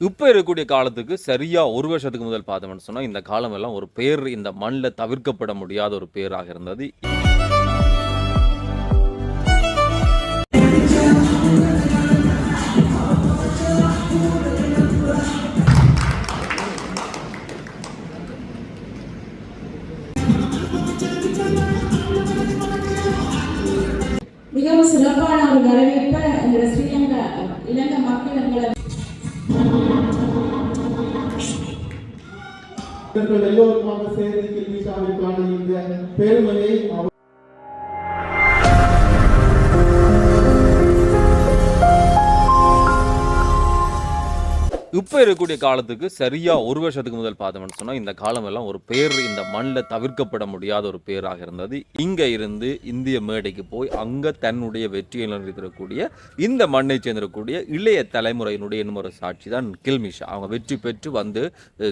இப்போ இருக்கக்கூடிய காலத்துக்கு சரியாக ஒரு வருஷத்துக்கு முதல் பார்த்தோம்னு சொன்னால் இந்த காலமெல்லாம் ஒரு பேர் இந்த மண்ணில் தவிர்க்கப்பட முடியாத ஒரு பேராக இருந்தது. எல்லோருமாக சேர்ந்து கில்மிஷாவிற்கான இந்த பெருமையை அவர் இப்போ இருக்கக்கூடிய காலத்துக்கு சரியாக ஒரு வருஷத்துக்கு முதல் பார்த்தோம்னு சொன்னால் இந்த காலம் எல்லாம் ஒரு பேர் இந்த மண்ணில் தவிர்க்கப்பட முடியாத ஒரு பேராக இருந்தது. இங்கே இருந்து இந்திய மேடைக்கு போய் அங்கே தன்னுடைய வெற்றியை நிறுத்தக்கூடிய இந்த மண்ணை சேர்ந்திருக்கக்கூடிய இளைய தலைமுறையினுடைய இன்னொரு சாட்சி தான் கில்மிஷா அவங்க வெற்றி பெற்று வந்து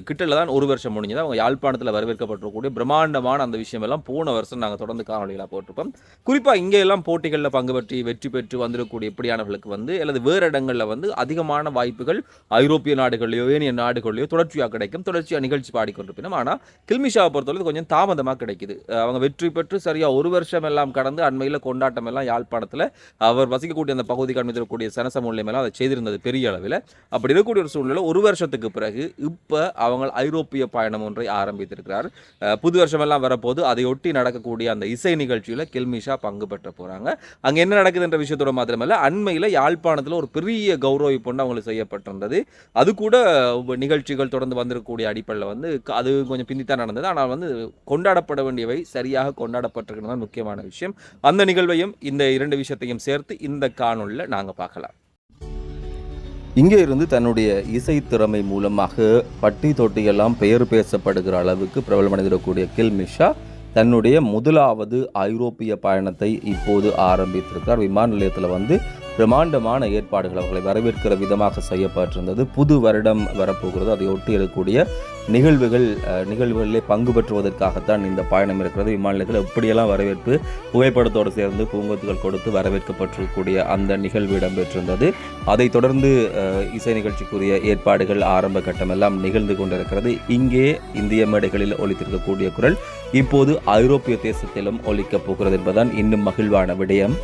கிட்டல தான் ஒரு வருஷம் முடிஞ்சது. அவங்க யாழ்ப்பாணத்தில் வரவேற்கப்பட்டிருக்கக்கூடிய பிரம்மாண்டமான அந்த விஷயம் எல்லாம் போன வருஷம் நாங்கள் தொடர்ந்து காணொலிகளாக போட்டிருப்போம். குறிப்பாக இங்கே எல்லாம் போட்டிகளில் பங்கு பெற்றி வெற்றி பெற்று வந்திருக்கக்கூடிய இப்படியானவர்களுக்கு வந்து அல்லது வேறு இடங்களில் வந்து அதிகமான வாய்ப்புகள் ஐரோப்பிய நாடுகளிலேயோ ஏனைய நாடுகளிலேயோ தொடர்ச்சியாக கிடைக்கும். தொடர்ச்சியாக நிகழ்ச்சி பாடிக்கொண்டிருப்பினும் ஆனால் கில்மிஷாவை பொறுத்தவரை கொஞ்சம் தாமதமாக கிடைக்குது. அவங்க வெற்றி பெற்று சரியாக ஒரு வருஷம் எல்லாம் கடந்து அண்மையில் கொண்டாட்டம் எல்லாம் யாழ்ப்பாணத்தில் அவர் வசிக்கக்கூடிய அந்த பகுதிக்கு காண்பித்திருக்கக்கூடிய சனச மூலியமெல்லாம் அதை செய்திருந்தது பெரிய அளவில். அப்படி இருக்கக்கூடிய ஒரு சூழ்நிலை ஒரு வருஷத்துக்கு பிறகு இப்போ அவங்க ஐரோப்பிய பயணம் ஒன்றை ஆரம்பித்திருக்கிறார். புது புது வருஷமெல்லாம் வரப்போது அதையொட்டி நடக்கக்கூடிய அந்த இசை நிகழ்ச்சியில் கில்மிஷா பங்கு பெற்ற போகிறாங்க அங்கே என்ன நடக்குதுன்ற விஷயத்தோட மாத்திரமல்ல அண்மையில் யாழ்ப்பாணத்தில் ஒரு பெரிய கௌரவிப்பு ஒன்று அவங்களுக்கு செய்யப்பட்டிருந்தது. அது அது கூட நிகழ்ச்சிகள் தொடர்ந்து வந்திருக்கக்கூடிய அடிப்படையில் வந்து அது கொஞ்சம் பிந்தித்தான் நடந்தது. ஆனால் வந்து கொண்டாடப்பட வேண்டியவை சரியாக கொண்டாடப்பட்டிருக்கிறது தான் முக்கியமான விஷயம். அந்த நிகழ்வையும் இந்த இரண்டு விஷயத்தையும் சேர்த்து இந்த காணொலியில் நாங்கள் பார்க்கலாம். இங்கே இருந்து தன்னுடைய இசை திறமை மூலமாக பட்டி தொட்டியெல்லாம் பெயர் பேசப்படுகிற அளவுக்கு பிரபலமடைந்திருக்கக்கூடிய கில்மிஷா தன்னுடைய முதலாவது ஐரோப்பிய பயணத்தை இப்போது ஆரம்பித்திருக்கார். விமான நிலையத்தில் வந்து பிரம்மாண்டமான ஏற்பாடுகள் அவர்களை வரவேற்கிற விதமாக செய்யப்பட்டிருந்தது. புது வருடம் வரப்போகிறது. அதை ஒட்டி இருக்கக்கூடிய நிகழ்வுகள் நிகழ்வுகளிலே பங்கு பெற்றுவதற்காகத்தான் இந்த பயணம் இருக்கிறது. விமான நிலையத்தில் எப்படியெல்லாம் வரவேற்பு புகைப்படத்தோடு சேர்ந்து பூங்கொத்துகள் கொடுத்து வரவேற்கப்பட்டிருக்கக்கூடிய அந்த நிகழ்வு இடம்பெற்றிருந்தது. அதைத் தொடர்ந்து அஹ், இசை நிகழ்ச்சிக்குரிய ஏற்பாடுகள் ஆரம்ப கட்டமெல்லாம் நிகழ்ந்து கொண்டிருக்கிறது. இங்கே இந்திய மேடைகளில் ஒலித்திருக்கக்கூடிய குரல் இப்போது ஐரோப்பிய தேசத்திலும் ஒலிக்கப் போகிறது என்பதுதான் இன்னும் மகிழ்வான விடயம்.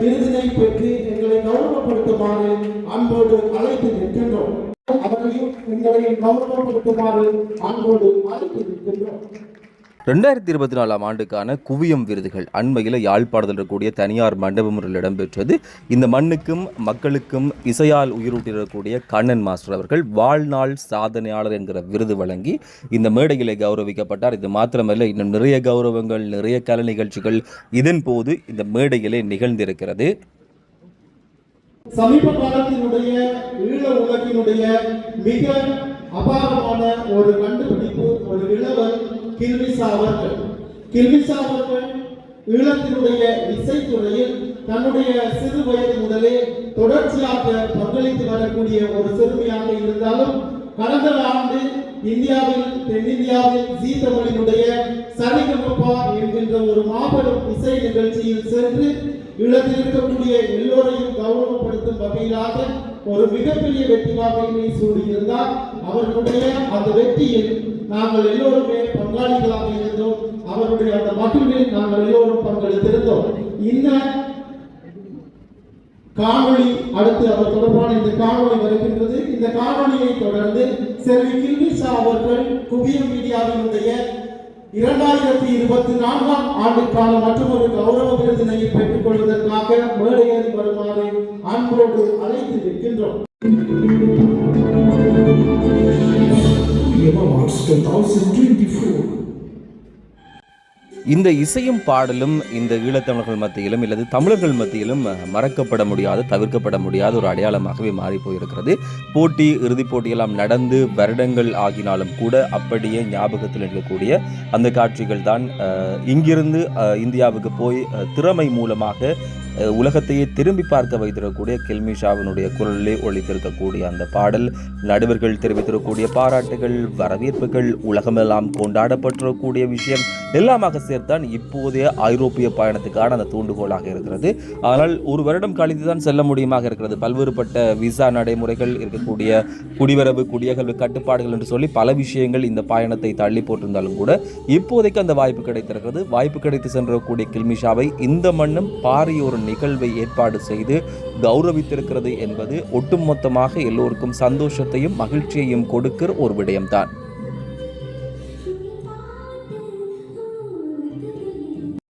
விருதினை பெற்று எங்களை கௌரவப்படுத்துமாறு அன்போடு அழைத்து நிற்கின்றோம். அவரையும் எங்களை கௌரவப்படுத்துமாறு அன்போடு அழைத்து நிற்கின்றோம். ரெண்டாயிரத்தி இருபத்தி நாலாம் ஆண்டுக்கான குவியம் விருதுகள். அண்மையில் யாழ்ப்பாணத்தில் இருக்கக்கூடிய தனியார் மண்டபம் ஒன்றில் இடம்பெற்றது. இந்த மண்ணுக்கும் மக்களுக்கும் இசையால் உயிரூட்டிருக்கக்கூடிய கண்ணன் மாஸ்டர் அவர்கள் வாழ்நாள் சாதனையாளர் என்கிற விருது வழங்கி இந்த மேடையிலே கௌரவிக்கப்பட்டார். இது மாத்திரமல்ல இன்னும் நிறைய கௌரவங்கள் நிறைய கலை நிகழ்ச்சிகள் இதன் போது இந்த மேடையிலே நிகழ்ந்திருக்கிறது. சமீப காலத்தினுடைய ஈழ உலகினுடைய மிக அபாரமான ஒரு கண்டுபிடிப்பு ஒரு இளவல் கில்மிசா சாவர்கள் கில்மிசா சாவர்கள் ஈழத்தினுடைய இசைத்துறையில் தன்னுடைய சிறு வயது முதலே தொடர்ச்சியாக பங்களித்து வரக்கூடிய ஒரு சிறுமியாக இருந்தாலும் கடந்த ஆண்டு இந்தியாவில் தென்னிந்தியாவில் ஜீ தமிழினுடைய சரிகமப்பா என்கின்ற ஒரு மாபெரும் இசை நிகழ்ச்சியில் சென்று இழந்து இருக்கக்கூடிய எல்லோரையும் கௌரவப்படுத்தும் வகையிலாக ஒரு மிகப்பெரிய வெற்றி வாகையினை சூடியிருந்தார். அவர்களுடைய அந்த வெற்றியில் நாங்கள் எல்லோருமே பங்காளிகளாக இருந்தோம். அவருடைய அந்த மகிழ்வில் நாங்கள் எல்லோரும் பங்கெடுத்திருந்தோம். இந்த காணொளி அடுத்து அவர் தொடர்பான இந்த காணொளி வருகின்றது. இந்த காணொளியை தொடர்ந்து செல்வி கில்மிஷா அவர்கள் குவியம் மீடியாவினுடைய இரண்டாயிரத்தி இருபத்தி நான்காம் ஆண்டுக்கான மற்றொரு கௌரவ விருதினை பெற்றுக் கொள்வதற்காக மேடையேறி வருமாறு அன்போடு அழைத்து நிற்கின்றோம். இந்த இசையும் பாடலும் இந்த ஈழத்தமிழர்கள் மத்தியிலும் இல்லது தமிழர்கள் மத்தியிலும் மறக்கப்பட முடியாத தவிர்க்கப்பட முடியாத ஒரு அடையாளமாகவே மாறி போயிருக்கிறது. போட்டி இறுதிப் போட்டியெல்லாம் நடந்து வருடங்கள் ஆகினாலும் கூட அப்படியே ஞாபகத்தில் இருக்கக்கூடிய அந்த காட்சிகள் தான் இங்கிருந்து இந்தியாவுக்கு போய் திறமை மூலமாக உலகத்தையே திரும்பி பார்க்க வைத்திருக்கக்கூடிய கில்மிஷாவினுடைய குரலிலே ஒழித்திருக்கக்கூடிய அந்த பாடல் நடுவர்கள் தெரிவித்திருக்கக்கூடிய பாராட்டுகள் வரவேற்புகள் உலகமெல்லாம் கொண்டாடப்பட்டிருக்கக்கூடிய விஷயம் எல்லாமாக சேர்த்தான் இப்போதைய ஐரோப்பிய பயணத்துக்கான அந்த தூண்டுகோலாக இருக்கிறது. ஆனால் ஒரு வருடம் கழித்து தான் செல்ல முடியுமாக இருக்கிறது. பல்வேறுபட்ட விசா நடைமுறைகள் இருக்கக்கூடிய குடிவரவு குடியகல்வு கட்டுப்பாடுகள் என்று சொல்லி பல விஷயங்கள் இந்த பயணத்தை தள்ளி போட்டிருந்தாலும் கூட இப்போதைக்கு அந்த வாய்ப்பு கிடைத்திருக்கிறது. வாய்ப்பு கிடைத்து சென்றக்கூடிய கில்மிஷாவை இந்த மண்ணும் பாரிய ஒரு நிகழ்வை ஏற்பாடு செய்து கௌரவித்திருக்கிறது என்பது ஒட்டுமொத்தமாக எல்லோருக்கும் சந்தோஷத்தையும் மகிழ்ச்சியையும் கொடுக்கிற ஒரு விடயம்தான்.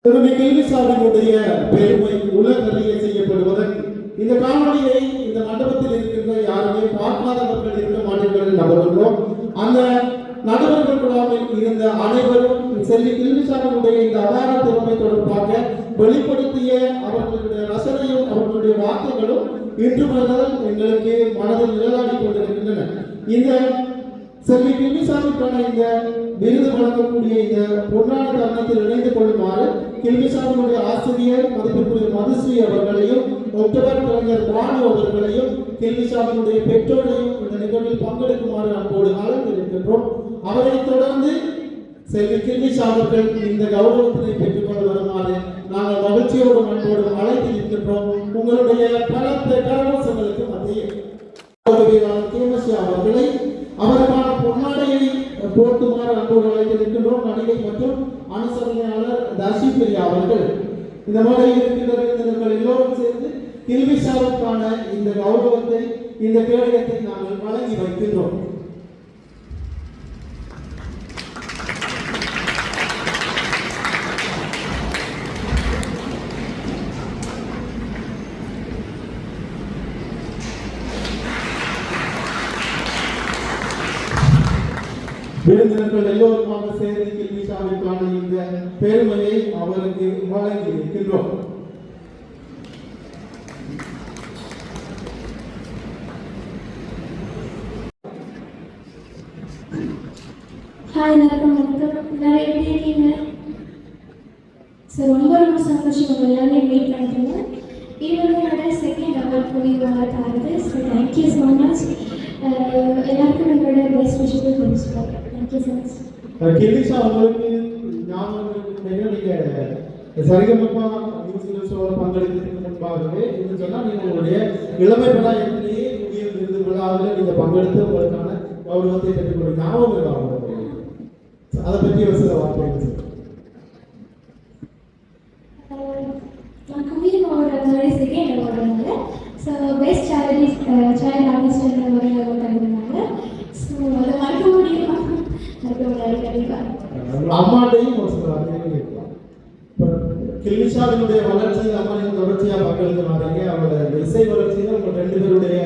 திருமதி கில்மிசாவினுடைய பெருமை உலகறிய செய்யப்படுவதற்கு இந்த காணொலியை இந்த மண்டபத்தில் இருக்கின்ற யாருமே பார்க்காதவர்கள் இருக்க மாட்டீர்கள் என்று நம்புகின்றோம். அந்த நடுவர்கள் குழாமில் இருந்த அனைவரும் செல்வி கில்மிசாவினுடைய இந்த அபார திறமை தொடர்பாக வெளிப்படுத்திய அவர்களுடைய ரசனையும் அவர்களுடைய வார்த்தைகளும் இன்று முதல் எங்களுக்கு மனதில் நிழலாடி கொண்டிருக்கின்றன. இந்த செல்வி கில்மிசாமிக்கான இந்த விருது வழங்கக்கூடிய இந்த பொன்னான தருணத்தில் இணைந்து கொள்ளுமாறு கில்மிசாமியுடைய ஆசிரியர் மதிப்பிற்குரிய மதுஸ்ரீ அவர்களையும் ஒக்டோபர் கலைஞர் பானு அவர்களையும் கில்மிசாமியுடைய பெற்றோரையும் இந்த நிகழ்வில் பங்கெடுக்குமாறு அன்போடு அழைத்திருக்கின்றோம். அவரைத் தொடர்ந்து செல்வி கில்மிஷா அவர்கள் இந்த கௌரவத்தினை பெற்றுக்கொள்ள நாங்கள் மகிழ்ச்சியோடும் அன்போடும் அழைத்து நிற்கின்றோம் உங்களுடைய பலத்த கரவசங்களுக்கு மத்தியில் உதவியாளர் அவர்களை அவருக்கான பொன்னாடையை போட்டுமாறு அன்போடு அழைத்திருக்கின்றோம் நடிகை மற்றும் அனுசரணையாளர் தர்ஷி பிரியா அவர்கள். இந்த மாதிரி இருக்கின்ற விருந்தினர்கள் எல்லோரும் சேர்ந்து கில்விஷாவுக்கான இந்த கௌரவத்தை இந்த கேடயத்தை நாங்கள் வழங்கி வைக்கின்றோம் விருந்தினர்கள் எல்லோருமாக சேர்ந்து கில்மிஷாவிற்கான இந்த பெருமையை அவருக்கு வழங்கி இருக்கின்றோம் ஹாய் எல்லாருக்கும் வணக்கம். எல்லாரும் எப்படி இருக்கீங்க? ஸோ ரொம்ப ரொம்ப சந்தோஷம். உங்கள் எல்லாரையும் மீட் பண்ணிட்டீங்க இது வந்து என்னோட செகண்ட் அவார்ட் மூவி தரது so thank you so much எல்லாருக்கும் என்னோட பெஸ்ட் விஷயத்தை தேங்க்யூ ஸோ ஞாபகம் நீங்க சரிகமப்பா மியூசிக்கல் பங்கெடுக்கிறதுக்கு முன்பாகவே இது சொன்னா நீங்க உங்களுடைய இளமை விருது விழாவில் நீங்க பங்கெடுத்து உங்களுக்கான கௌரவத்தை ஞாபகம் அதை பற்றி ஒரு சில வார்த்தைகள் நான் second award so best charity child artist ஒரு ஸோ அதை மறக்க முடியுமா மறக்க முடியாது கண்டிப்பாக உங்க அம்மாட்டையும் ஒரு சில வார்த்தைகள் கேட்கலாம். இப்போ கில்மிஷாவினுடைய வளர்ச்சியில் அம்மா நீங்க தொடர்ச்சியாக பங்களித்து வரீங்க அவரோட இசை வளர்ச்சியில் உங்க ரெண்டு பேருடைய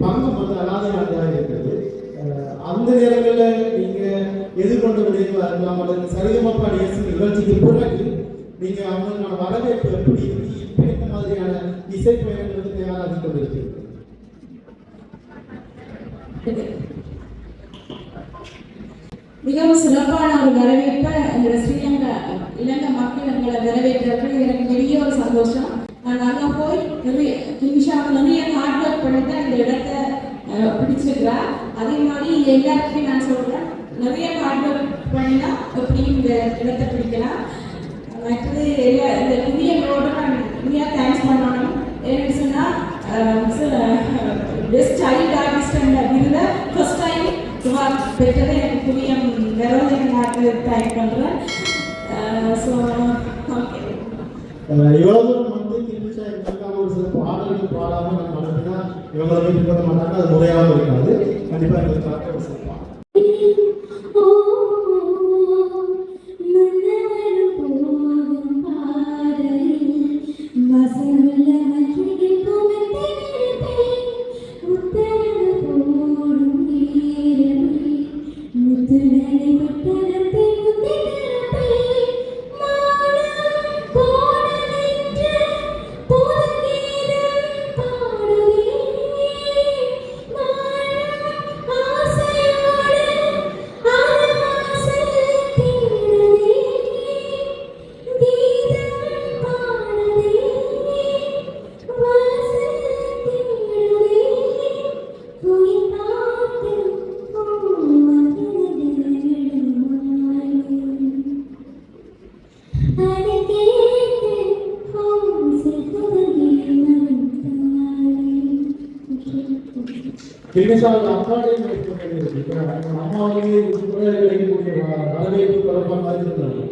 பங்கு வந்து அனாதையானதாக இருக்கிறது. அந்த நேரங்களில் நீங்கள் எதிர்கொண்ட விடயங்களா இருக்கலாம் அல்லது சரிகமப்பா நேசி நிகழ்ச்சிக்கு பிறகு நீங்கள் அவங்களுக்கான வரவேற்பு எப்படி இப்போ இந்த மாதிரியான இசை பயணங்களுக்கு தயாராகி கொண்டிருக்கீங்க மிகவும் சிறப்பான ஒரு வரவேற்பை எங்களோட ஸ்ரீலங்கா இலங்கை மக்கள் எங்களை வரவேற்றது எனக்கு பெரிய ஒரு சந்தோஷம். நான் அங்கே போய் நிறைய நிமிஷம் நிறைய ஹார்ட் ஒர்க் பண்ணி தான் இந்த இடத்த பிடிச்சிருக்கிறா. அதே மாதிரி எல்லாருக்குமே நான் சொல்கிறேன் நிறைய ஹார்ட் ஒர்க் பண்ணினா எப்படி இந்த இடத்த பிடிக்கலாம்? மற்றது எல்லா இந்த இந்தியங்களோட நான் இந்தியா தேங்க்ஸ் பண்ணணும். ஏன்னு சொன்னால் பெஸ்ட் சைல்டு ஆர்டிஸ்ட் என்ற விருதை ஃபர்ஸ்ட் டைம் சுமார் பெற்றதை எனக்கு புரியும் விரதனை தேங்க் பண்ணுறேன் ஸோ ஓகே அஹ் தூரம் வந்து கில்மிஷா எங்களுக்காக ஒரு சில பாடல்கள் பாடாமல் நம்ம நடத்தினா இவங்களை பண்ண மாட்டாங்க அது முறையாகவும் இருக்காது கண்டிப்பாக எங்களுக்கு கிருமிசாவில் அம்மாவையும் அம்மாவையே கிடைக்கக்கூடிய வரவேற்பு தொடர்பாக மாதிரி இருந்தாங்க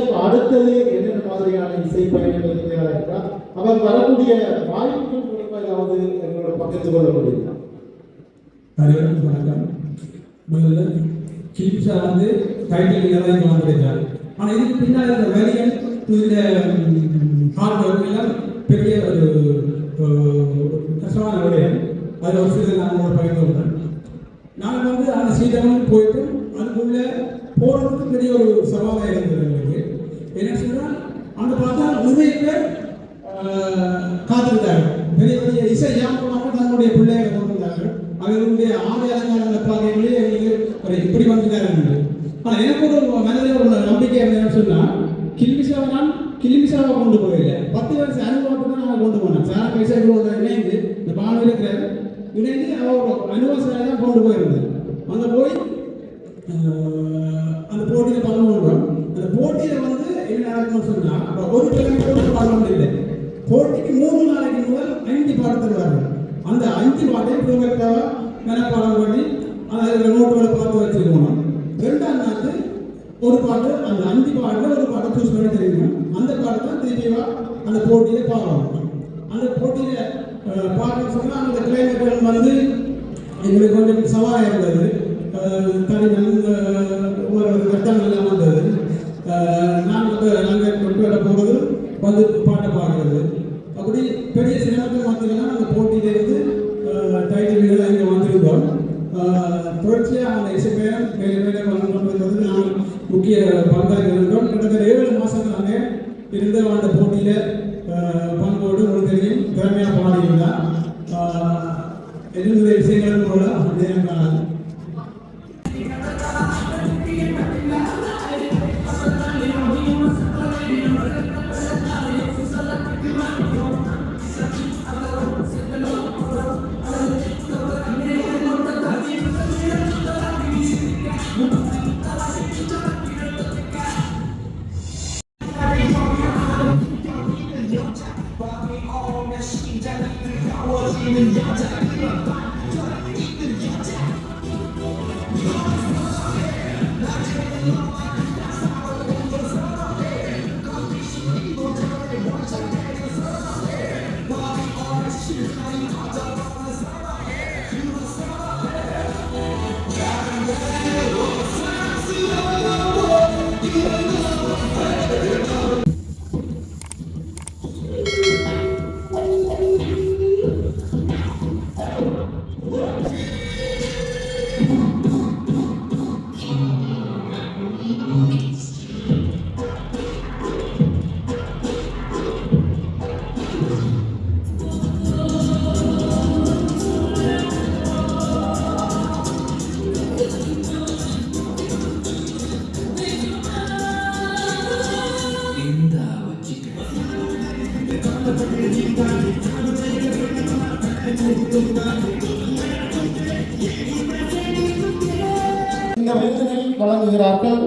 இப்போ அடுத்தது என்னென்ன மாதிரியான இசை பயணங்கள் தேவையா இருக்கா? அவர் வரக்கூடிய வாய்ப்புகள் தொடர்பாக ஏதாவது எங்களோட பகிர்ந்து கொள்ள முடியுமா? அனைவருக்கும் வணக்கம். முதல்ல வந்து டைட்டில் எல்லாம் இங்கே வந்திருக்காரு. ஆனால் இதுக்கு பின்னால் இந்த வரிகள் இந்த ஹார்ட் ஒர்க் எல்லாம் பெரிய ஒரு ஒரு கஷ்டமான விடயம் அது ஒரு சில நான் உங்களோட பகிர்ந்து கொண்டேன் நாங்கள் வந்து அந்த சீதனம் போயிட்டு அதுக்குள்ளே போகிறதுக்கு பெரிய ஒரு சவாலாக இருந்தது எங்களுக்கு. என்ன சொன்னால் அங்கே பார்த்தா நிறைய பேர் காத்திருந்தார்கள் பெரிய பெரிய இசை ஞாபகமாக தன்னுடைய பிள்ளைகளை கொண்டிருந்தார்கள். அவர்களுடைய ஆடை அலங்காரங்களை பார்க்கங்களே எங்களுக்கு ஒரு இப்படி வந்துட்டாங்க ஆனால் எனக்கு ஒரு மனதில் ஒரு நம்பிக்கை என்னன்னு சொன்னால் கில்மிசாவை நான் கில்மிசாவை கொண்டு போகல பத்து வருஷம் அனுபவத்தை தான் நாங்கள் கொண்டு போனோம் சார் பைசாக்களோட இணைந்து இந்த பானு இருக்கிறார் இணைந்து அவர் அனுபவசாலை தான் கொண்டு போயிருந்தேன் அங்கே போய் ஆஹ், அந்த போட்டியில் பங்கு கொண்டோம் அந்த போட்டியில் வந்து என்ன நடக்கும்னு சொன்னால் அப்போ ஒரு கிழமை போட்டு பாடம் இல்லை போட்டிக்கு மூணு நாளைக்கு முதல் அஞ்சு பாடம் தருவார்கள் அந்த அஞ்சு பாட்டையும் ப்ரோஜெக்டாக மனப்பாடம் பண்ணி அதில் பார்த்து வச்சுக்கணும் ரெண்டாம் நாட்டு ஒரு பாட்டு அந்த அஞ்சு பாட்டில் ஒரு பாட்டை சூஸ் பண்ணி தெரியும்? அந்த பாட்டு தான் திருப்பிவா அந்த போட்டியில் பாடுறோம் அந்த போட்டியில் பாட்டு சொன்னால் அந்த கிளைமேட் வந்து எங்களுக்கு கொஞ்சம் சவாலாக இருந்தது. தனி நல்ல அஹ் ஒரு கட்டங்கள் எல்லாம் வந்தது. வந்து நாங்கள் கொண்டு போகிறது வந்து பாட்டை பாடுறது. அப்படி பெரிய சினிமாக்கள் மத்தியெல்லாம் அந்த போட்டியிலேருந்து டைட்டில் இங்கே வந்திருந்தோம். தொடர்ச்சியாக அந்த இசைப்பயணம் மேலும் மேலே வந்து கொண்டிருந்தது நாங்கள் முக்கிய பங்காக இருந்தோம் கிட்டத்தட்ட ஏழு மாதங்களாக இருந்த அந்த போட்டியில்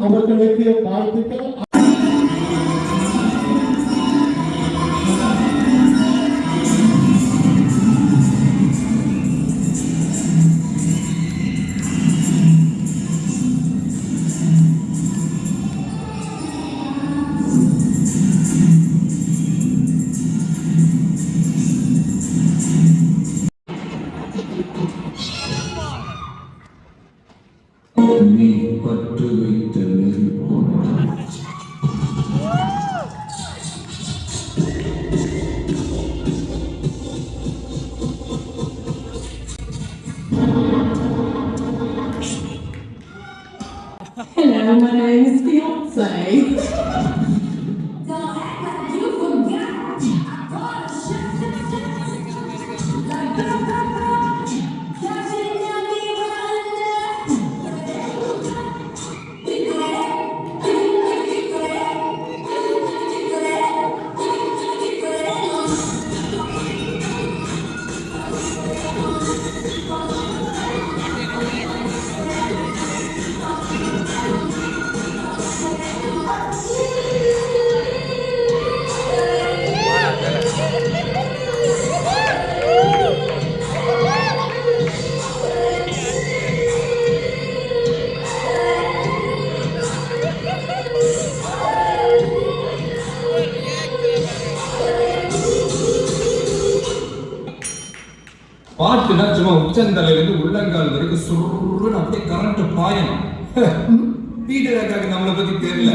আমাদের বাড়িতে சும்மா உச்சந்தலையிலிருந்து உள்ளங்கால் வரைக்கும் சுருன்னு அப்படியே கரண்ட் பாயணும். பீட்டர் அக்காக்கு நம்மளை பத்தி தெரியல.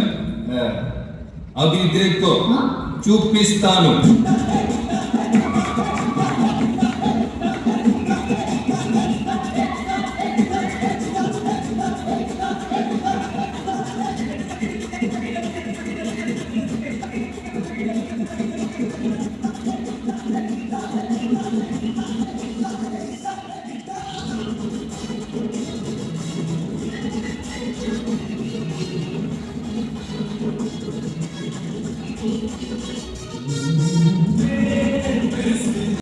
அபி தேக்கோ சூப்பிஸ்தானு?